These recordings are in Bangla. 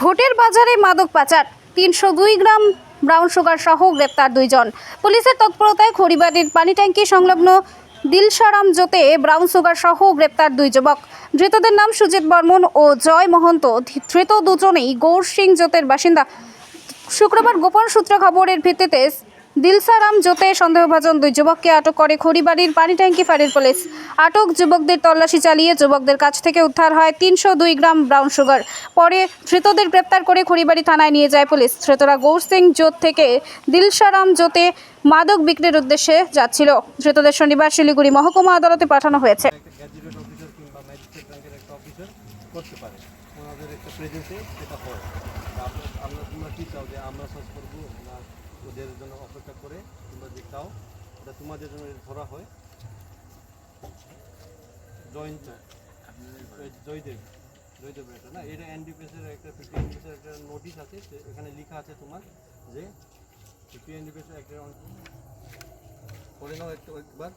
ভোটের বাজারে মাদক পাচার। তিনশো দুই গ্রাম ব্রাউন সুগার সহ গ্রেপ্তার দুইজন। পুলিশের তৎপরতায় খড়িবাড়ির পানি ট্যাঙ্কি সংলগ্ন দিলসারাম জোতে ব্রাউন সুগার সহ গ্রেপ্তার দুই যুবক। ধৃতদের নাম সুজিত বর্মন ও জয় মহন্ত। ধৃত দুজনেই গৌর সিং জোতের বাসিন্দা। শুক্রবার গোপন সূত্র খবরের ভিত্তিতে দিলসারাম জোতে সন্দেহভাজন দুই যুবককে আটক করে খড়িবাড়ির পানি ট্যাঙ্কি ফাঁড়ির পুলিশ। আটক যুবকদের তল্লাশি চালিয়ে যুবকদের কাছ থেকে উদ্ধার হয় তিনশো দুই গ্রাম ব্রাউন সুগার। পরে ধৃতদের গ্রেপ্তার করে খড়িবাড়ি থানায় নিয়ে যায় পুলিশ। ধৃতরা গৌর সিং জোত থেকে দিলসারাম জোতে মাদক বিক্রির উদ্দেশ্যে যাচ্ছিল। ধৃতদের শনিবার শিলিগুড়ি মহকুমা আদালতে পাঠানো হয়েছে। হয় ওদের জন্য করে তোমরা যে খাও, এটা তোমাদের জন্য ধরা হয়। জয়ন্ত জয়দেব জয়দেব এটা না? এটা এনডিপিএসের একটা ফিফটি এনডিপিএসের একটা নোটিশ আছে এখানে লেখা আছে তোমার, যে ফিফটি এনডিপিএসের একটা করে নাও একটু একবার।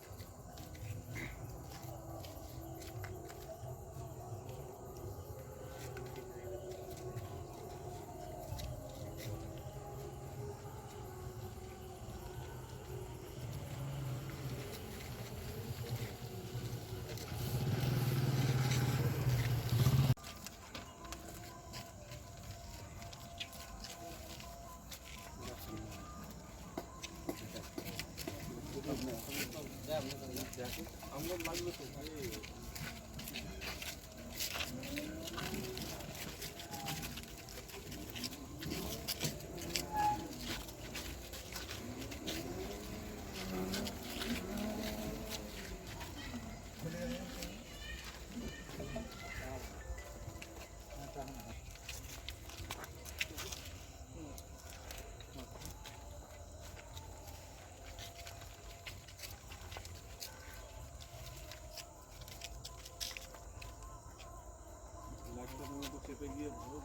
আমরা লাগল তো পেরিয়ে ভালো